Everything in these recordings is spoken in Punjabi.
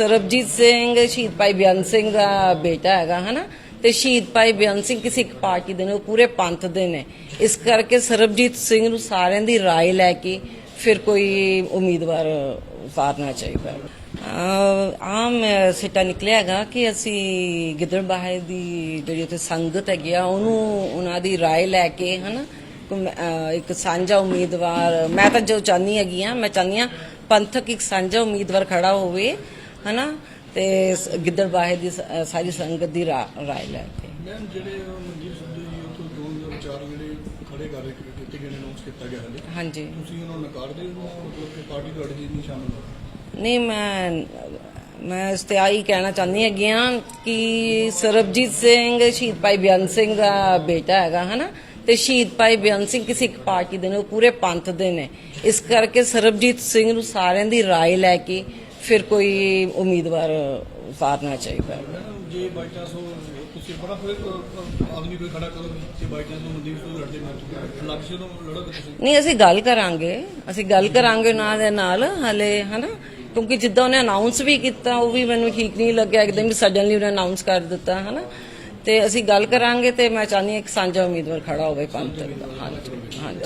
ਸਰਬਜੀਤ ਸਿੰਘ ਸ਼ਹੀਦ ਭਾਈ ਬਿਆਨ ਸਿੰਘ ਦਾ ਬੇਟਾ ਹੈਗਾ ਹਨਾ ਤੇ ਸ਼ਹੀਦ ਭਾਈ ਬਿਆਨ ਸਿੰਘ ਕਿਸੇ ਇੱਕ ਪਾਰਟੀ ਦੇ ਨੇ ਉਹ ਪੂਰੇ ਪੰਥ ਦੇ ਨੇ ਇਸ ਕਰਕੇ ਸਰਬਜੀਤ ਸਿੰਘ ਨੂੰ ਸਾਰਿਆਂ ਦੀ رائے ਲੈ ਕੇ ਫਿਰ ਕੋਈ ਉਮੀਦਵਾਰ ਉਤਾਰਨਾ ਚਾਹੀਦਾ ਹੈ। ਅਹ ਆਮ ਸਿੱਟਾ ਨਿਕਲਿਆ ਹੈਗਾ ਕਿ ਅਸੀਂ ਗਿੱਦੜਬਾਹੇ ਦੀ ਜਿਹੜੀ ਉੱਥੇ ਸੰਗਤ ਹੈਗੀ ਆ ਉਹਨੂੰ ਉਹਨਾਂ ਦੀ رائے ਲੈ ਕੇ ਹਨਾ ਕੋਈ ਮੈਂ- ਅਹ ਇੱਕ ਸਾਂਝਾ ਉਮੀਦਵਾਰ ਮੈਂ ਤਾਂ ਜੋ ਚਾਹਨੀ ਹੈਗੀ ਆ ਮੈਂ ਚਾਹਨੀ ਆ ਪੰਥਕ ਇੱਕ ਸਾਂਝਾ ਉਮੀਦਵਾਰ ਖੜਾ ਹੋਵੇ ਹਨਾ? ਤੇ ਗਿੱਦੜ ਬਾਹੇ ਦੀ ਸਾਰੀ ਸੰਗਤ ਦੀ ਰਾ- ਰਾਏ ਲੈ ਕੇ। ਮੈਮ ਜਿਹੜੇ ਮਨਜੀਤ ਸਿੱਧੂ ਜੀ ਉਹ ਦੋ ਜਾਂ ਚਾਰ ਜਿਹੜੇ ਖੜੇ ਕਰ ਰਹੇ ਕੀਤੇ ਗਏ ਅਨਾਉਂਸ ਕੀਤਾ ਗਿਆ ਹਾਲੇ। ਹਾਂਜੀ। ਤੁਸੀਂ ਉਹਨਾਂ ਨੂੰ ਨਕਾਰਦੇ ਹੋ ਮਤਲਬ ਕਿ ਪਾਰਟੀ ਤੁਹਾਡੀ ਜੀ ਨਹੀਂ ਸ਼ਾਮਿਲ ਨਹੀਂ ਮੈਂ ਮੈਂ ਇਸ ਤੇ ਆਹੀ ਕਹਿਣਾ ਚਾਹੁੰਦੀ ਹੈਗੀ ਹਾਂ ਕਿ ਸਰਬਜੀਤ ਸਿੰਘ ਸ਼ਹੀਦ ਭਾਈ ਬਿਆਨ ਸਿੰਘ ਦਾ ਬੇਟਾ ਹੈਗਾ ਹਨਾ? ਤੇ ਸ਼ਹੀਦ ਭਾਈ ਬਿਆਨ ਸਿੰਘ ਕਿਸੇ ਇੱਕ ਪਾਰਟੀ ਦੇ ਨੇ ਉਹ ਪੂਰੇ ਪੰਥ ਦੇ ਨੇ। ਇਸ ਕਰਕੇ ਸਰਬਜੀਤ ਸਿੰਘ ਨੂੰ ਸਾਰਿਆਂ ਦੀ ਰਾਏ ਲੈ ਕੇ ਫਿਰ ਕੋਈ ਉਮੀਦਵਾਰ ਉਤਾਰਨਾ ਚਾਹੀਦਾ। ਹੈ ਜੇ ਬਾਈ ਚਾਂਸ ਤੁਸੀਂ ਬੜਾ ਫਿਰ ਆਦਮੀ ਕੋਈ ਖੜਾ ਕਰੋ ਜੇ ਬਾਈ ਚਾਂਸ ਮਨਜੀਤ ਸਿੱਧੂ ਲੜਦੇ ਨਾ ਲਕਸ਼ ਨੂੰ ਲੜੋਗੇ ਤੁਸੀਂ। ਨਹੀਂ ਅਸੀਂ ਗੱਲ ਕਰਾਂਗੇ। ਅਸੀਂ ਗੱਲ ਕਰਾਂਗੇ ਉਹਨਾਂ ਦੇ ਨਾਲ ਹਲੇ ਹਨਾ? ਕਿਉਂਕਿ ਜਿੱਦਾਂ ਉਹਨੇ ਅਨਾਉਂਸ ਵੀ ਕੀਤਾ ਉਹ ਵੀ ਮੈਨੂੰ ਠੀਕ ਨਹੀਂ ਲੱਗਿਆ ਇੱਕਦਮ ਵੀ ਸਡਨਲੀ ਉਹਨੇ ਅਨਾਉਂਸ ਕਰ ਦਿੱਤਾ ਹਨਾ? ਤੇ ਅਸੀਂ ਗੱਲ ਕਰਾਂਗੇ ਤੇ ਮੈਂ ਚਾਹੁੰਦੀ ਹਾਂ ਇੱਕ ਸਾਂਝਾ ਉਮੀਦਵਾਰ ਖੜਾ ਹੋਵੇ ਪੰਥ ਦਾ। ਹਾਂਜੀ ਹਾਂਜੀ।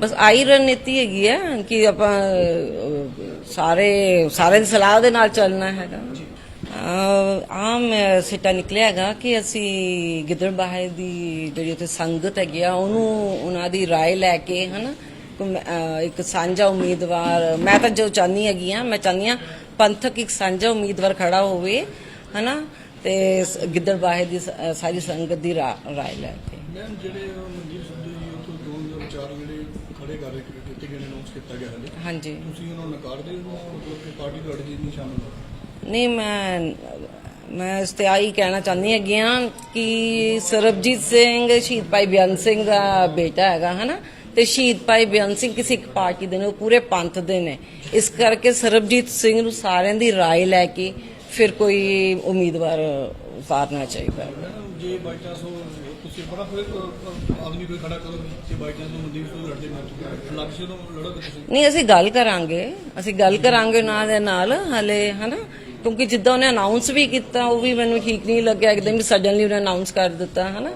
ਬਸ ਆਈ ਰਣਨੀਤੀ ਹੈਗੀ ਆ ਕਿ ਆਪਾਂ ਅਹ, ਸਾਰੇ ਸਾਰੇ ਦੀ ਸਲਾਹ ਦੇ ਨਾਲ ਚੱਲਣਾ ਹੈਗਾ ਅਹ, ਆਮ ਸਿੱਟਾ ਨਿਕਲਿਆ ਹੈਗਾ ਕਿ ਅਸੀਂ ਗਿੱਦੜਬਾਹੇ ਦੀ ਜਿਹੜੀ ਉੱਥੇ ਸੰਗਤ ਹੈਗੀ ਆ ਉਹਨੂੰ ਉਹਨਾਂ ਦੀ رائے ਲੈ ਕੇ ਹਨਾ ਕੋਈ ਮੈਂ- ਅਹ, ਇੱਕ ਸਾਂਝਾ ਉਮੀਦਵਾਰ ਮੈਂ ਤਾਂ ਜੋ ਚਾਹਨੀ ਹੈਗੀ ਆ ਮੈਂ ਚਾਹਨੀ ਆ ਪੰਥਕ ਇੱਕ ਸਾਂਝਾ ਉਮੀਦਵਾਰ ਖੜਾ ਹੋਵੇ ਹਨਾ ਤੇ ਸ- ਗਿੱਦੜਬਾਹੇ ਦੀ ਸ- ਅਹ, ਸਾਰੀ ਸੰਗਤ ਦੀ ਰਾ- رائے ਲੈ ਕੇ ਮੈਮ ਜਿਹੜੇ ਉਹ ਮਨਜੀਤ ਸਿੱਧੂ ਜੀ ਉਹ ਤੋਂ 2004 ਜਿਹੜੇ ਖੜੇ ਕਰ ਰਹੇ ਕੀਤੇ ਗਏ ਨੇ ਅਨਾਉਂਸ ਕੀਤਾ ਗਿਆ ਹਲੇ ਹਾਂਜੀ ਤੁਸੀਂ ਉਹਨਾਂ ਨੂੰ ਨਕਾਰਦੇ ਹੋ ਜਾਂ ਮਤਲਬ ਕਿ ਪਾਰਟੀ ਤੁਹਾਡੀ ਜੀ ਨਹੀਂ ਸ਼ਾਮਲ ਹੋ ਨਹੀਂ ਮੈਂ ਮੈਂ ਇਸ ਤੇ ਆਹੀ ਕਹਿਣਾ ਚਾਹੁੰਦੀ ਹੈਗੀ ਆ ਕਿ ਸਰਬਜੀਤ ਸਿੰਘ ਸ਼ਹੀਦ ਭਾਈ ਬਿਆਨ ਸਿੰਘ ਦਾ ਬੇਟਾ ਹੈਗਾ ਹਨਾ ਤੇ ਸ਼ਹੀਦ ਭਾਈ ਬਿਆਨ ਸਿੰਘ ਕਿਸੇ ਇੱਕ ਪਾਰਟੀ ਦੇ ਨੇ ਉਹ ਪੂਰੇ ਪੰਥ ਦੇ ਨੇ ਇਸ ਕਰਕੇ ਸਰਬਜੀਤ ਸਿੰਘ ਨੂੰ ਸਾਰਿਆਂ ਦੀ رائے ਲੈ ਕੇ ਫਿਰ ਕੋਈ ਉਮੀਦਵਾਰ ਉਤਾਰਨਾ ਚਾਹੀਦਾ ਹੈ ਮੈਮ ਜੇ ਬਾਈ ਚਾਂਸ ਤੁਸੀਂ ਬੜਾ ਫਿਰ ਆਦਮੀ ਕੋਈ ਖੜਾ ਕਰੋ ਜੇ ਬਾਈ ਚਾਂਸ ਮਨਜੀਤ ਸਿੱਧੂ ਲੜਦੇ ਨਾ ਲਕਸ਼ ਨੂੰ ਲੜੋਗੇ ਤੁਸੀਂ। ਨਹੀਂ ਅਸੀਂ ਗੱਲ ਕਰਾਂਗੇ। ਅਸੀਂ ਗੱਲ ਕਰਾਂਗੇ ਉਹਨਾਂ ਦੇ ਨਾਲ ਹਲੇ ਹਨਾ? ਕਿਉਂਕਿ ਜਿੱਦਾਂ ਉਹਨੇ ਅਨਾਉਂਸ ਵੀ ਕੀਤਾ ਉਹ ਵੀ ਮੈਨੂੰ ਠੀਕ ਨਹੀਂ ਲੱਗਿਆ ਇੱਕਦਮ ਵੀ ਸਡਨਲੀ ਉਹਨੇ ਅਨਾਉਂਸ ਕਰ ਦਿੱਤਾ ਹਨਾ?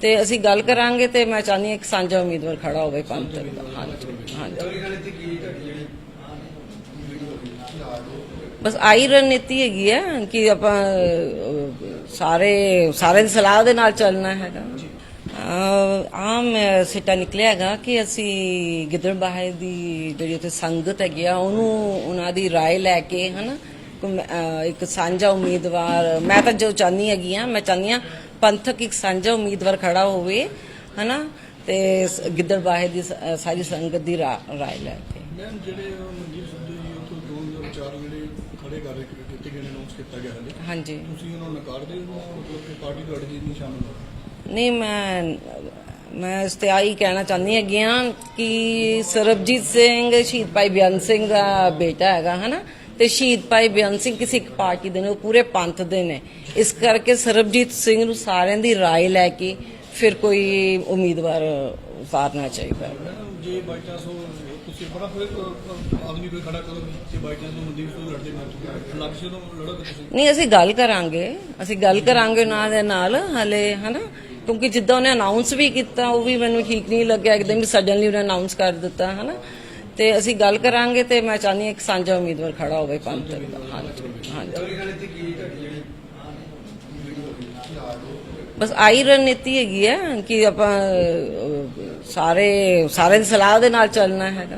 ਤੇ ਅਸੀਂ ਗੱਲ ਕਰਾਂਗੇ ਤੇ ਮੈਂ ਚਾਹੁੰਦੀ ਹਾਂ ਇੱਕ ਸਾਂਝਾ ਉਮੀਦਵਾਰ ਖੜਾ ਹੋਵੇ ਪੰਥ ਦਾ। ਹਾਂਜੀ। ਹਾਂਜੀ। ਬਸ ਆਈ ਰਣਨੀਤੀ ਹੈਗੀ ਆ ਕਿ ਆਪਾਂ ਸਾਰੇ ਸਾਰੇ ਦੀ ਸਲਾਹ ਦੇ ਨਾਲ ਚੱਲਣਾ ਹੈਗਾ ਅਹ, ਆਮ ਸਿੱਟਾ ਨਿਕਲਿਆ ਹੈਗਾ ਕਿ ਅਸੀਂ ਗਿੱਦੜਬਾਹੇ ਦੀ ਜਿਹੜੀ ਉੱਥੇ ਸੰਗਤ ਹੈਗੀ ਆ ਉਹਨੂੰ ਉਹਨਾਂ ਦੀ رائے ਲੈ ਕੇ ਹਨਾ ਕੋਈ ਮੈਂ- ਅਹ, ਇੱਕ ਸਾਂਝਾ ਉਮੀਦਵਾਰ ਮੈਂ ਤਾਂ ਜੋ ਚਾਹਨੀ ਹੈਗੀ ਆ ਮੈਂ ਚਾਹਨੀ ਆ ਪੰਥਕ ਇੱਕ ਸਾਂਝਾ ਉਮੀਦਵਾਰ ਖੜਾ ਹੋਵੇ ਹਨਾ ਤੇ ਸ- ਗਿੱਦੜਬਾਹੇ ਦੀ ਸ- ਅਹ, ਸਾਰੀ ਸੰਗਤ ਦੀ ਰਾ- رائے ਲੈ ਕੇ ਮੈਮ ਜਿਹੜੇ ਉਹ ਮਨਜੀਤ ਸਿੱਧੂ ਜੀ ਉਹ ਤੋਂ 2004 ਜਿਹੜੇ ਖੜੇ ਕਰ ਰਹੇ ਕੀਤੇ ਗਏ ਨੇ ਅਨਾਉਂਸ ਕੀਤਾ ਗਿਆ ਹਲੇ ਹਾਂਜੀ ਤੁਸੀਂ ਉਹਨਾਂ ਨੂੰ ਨਕਾਰਦੇ ਹੋ ਜਾਂ ਮਤਲਬ ਕਿ ਪਾਰਟੀ ਤੁਹਾਡੀ ਜੀ ਨਹੀਂ ਸ਼ਾਮਲ ਹੋ ਨਹੀਂ ਮੈਂ ਮੈਂ ਇਸ ਤੇ ਆਹੀ ਕਹਿਣਾ ਚਾਹੁੰਦੀ ਹੈਗੀ ਆ ਕਿ ਸਰਬਜੀਤ ਸਿੰਘ ਸ਼ਹੀਦ ਭਾਈ ਬਿਆਨ ਸਿੰਘ ਦਾ ਬੇਟਾ ਹੈਗਾ ਹਨਾ ਤੇ ਸ਼ਹੀਦ ਭਾਈ ਬਿਆਨ ਸਿੰਘ ਕਿਸੇ ਇੱਕ ਪਾਰਟੀ ਦੇ ਨੇ ਉਹ ਪੂਰੇ ਪੰਥ ਦੇ ਨੇ ਇਸ ਕਰਕੇ ਸਰਬਜੀਤ ਸਿੰਘ ਨੂੰ ਸਾਰਿਆਂ ਦੀ رائے ਲੈ ਕੇ ਫਿਰ ਕੋਈ ਉਮੀਦਵਾਰ ਉਤਾਰਨਾ ਚਾਹੀਦਾ ਹੈ ਮੈਮ ਜੇ ਬਾਈ ਚਾਂਸ ਉਹ ਤੁਸੀਂ ਬੜਾ ਫਿਰ ਆਦਮੀ ਕੋਈ ਖੜਾ ਕਰੋ ਜੇ ਬਾਈ ਚਾਂਸ ਉਹ ਮਨਜੀਤ ਸਿੱਧੂ ਲੜਦੇ ਨਾ ਲਕਸ਼ ਨੂੰ ਲੜੋਗੇ ਤੁਸੀਂ। ਨਹੀਂ ਅਸੀਂ ਗੱਲ ਕਰਾਂਗੇ। ਅਸੀਂ ਗੱਲ ਕਰਾਂਗੇ ਉਹਨਾਂ ਦੇ ਨਾਲ ਹਲੇ ਹਨਾ? ਕਿਉਂਕਿ ਜਿੱਦਾਂ ਉਹਨੇ ਅਨਾਉਂਸ ਵੀ ਕੀਤਾ ਉਹ ਵੀ ਮੈਨੂੰ ਠੀਕ ਨਹੀਂ ਲੱਗਿਆ ਇੱਕਦਮ ਸਡਨਲੀ ਉਹਨੇ ਅਨਾਉਂਸ ਕਰ ਦਿੱਤਾ ਹਨਾ? ਤੇ ਅਸੀਂ ਗੱਲ ਕਰਾਂਗੇ ਤੇ ਮੈਂ ਚਾਹੁੰਦੀ ਹਾਂ ਇੱਕ ਸਾਂਝਾ ਉਮੀਦਵਾਰ ਖੜਾ ਹੋਵੇ ਪੰਥ ਦਾ। ਹਾਂਜੀ ਹਾਂਜੀ। ਬਸ ਆਈ ਰਣਨੀਤੀ ਹੈਗੀ ਆ ਕਿ ਆਪਾਂ ਸਾਰੇ ਸਾਰੇ ਦੀ ਸਲਾਹ ਦੇ ਨਾਲ ਚੱਲਣਾ ਹੈਗਾ।